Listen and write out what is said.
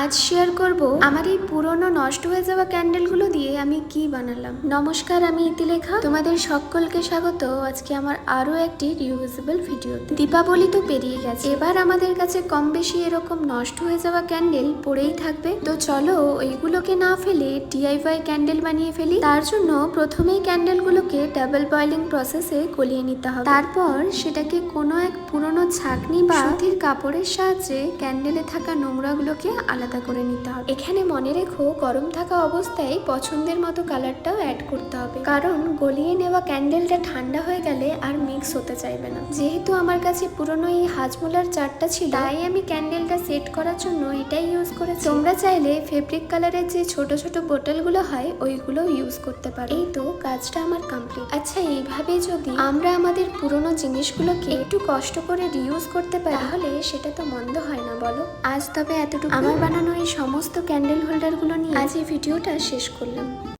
আজ শেয়ার করব আমার এই পুরনো নষ্ট হয়ে যাওয়া ক্যান্ডেলগুলো দিয়ে আমি কি বানালাম। নমস্কার, আমি ইতিলেখা। তোমাদের সকলকে স্বাগত। আজকে আমার আরও একটি রিউজেবল ভিডিও দীপাবলি তো পেরিয়ে গেছে। এবার আমাদের কাছে কম বেশি এরকম নষ্ট হয়ে যাওয়া ক্যান্ডেল পড়েই থাকবে। তো চলো, ওইগুলোকে না ফেলে ডিআইওয়াই ক্যান্ডেল বানিয়ে ফেলি। তার জন্য প্রথমেই ক্যান্ডেলগুলোকে ডাবল বয়লিং প্রসেসে গলিয়ে নিতে হবে। তারপর সেটাকে কোনো এক পুরনো ছাকনি বা কাপড়ের সাহায্যে ক্যান্ডেলে থাকা নোংরাগুলোকে আলাদা করে নিতে হবে। এখানে মনে রেখো, গরম থাকা অবস্থায় পছন্দের মতো কালারটাও অ্যাড করতে হবে। কারণ গলিয়ে নেওয়া ক্যান্ডেলটা ঠান্ডা হয়ে গেলে আর মিক্স হতে চাইবে না। যেহেতু আমার কাছে পুরনো এই হাজমোলার চারটা ছিল, তাই আমি ক্যান্ডেলটা সেট করার জন্য এটাই ইউজ করেছি। তোমরা চাইলে ফেব্রিক কালারের যে ছোট ছোট বোতলগুলো হয় ওইগুলো ইউজ করতে পারো। এই তো কাজটা আমার কমপ্লিট আচ্ছা এইভাবে যদি আমরা আমাদের পুরনো জিনিসগুলোকে একটু কষ্ট করে রিউজ করতে পারি, তাহলে সেটা তো মন্দ হয় না, বলো। আজ তবে এতটুকু আমার বানানো এই সমস্ত ক্যান্ডেল হোল্ডারগুলো নিয়ে আজ এই ভিডিওটা শেষ করলাম।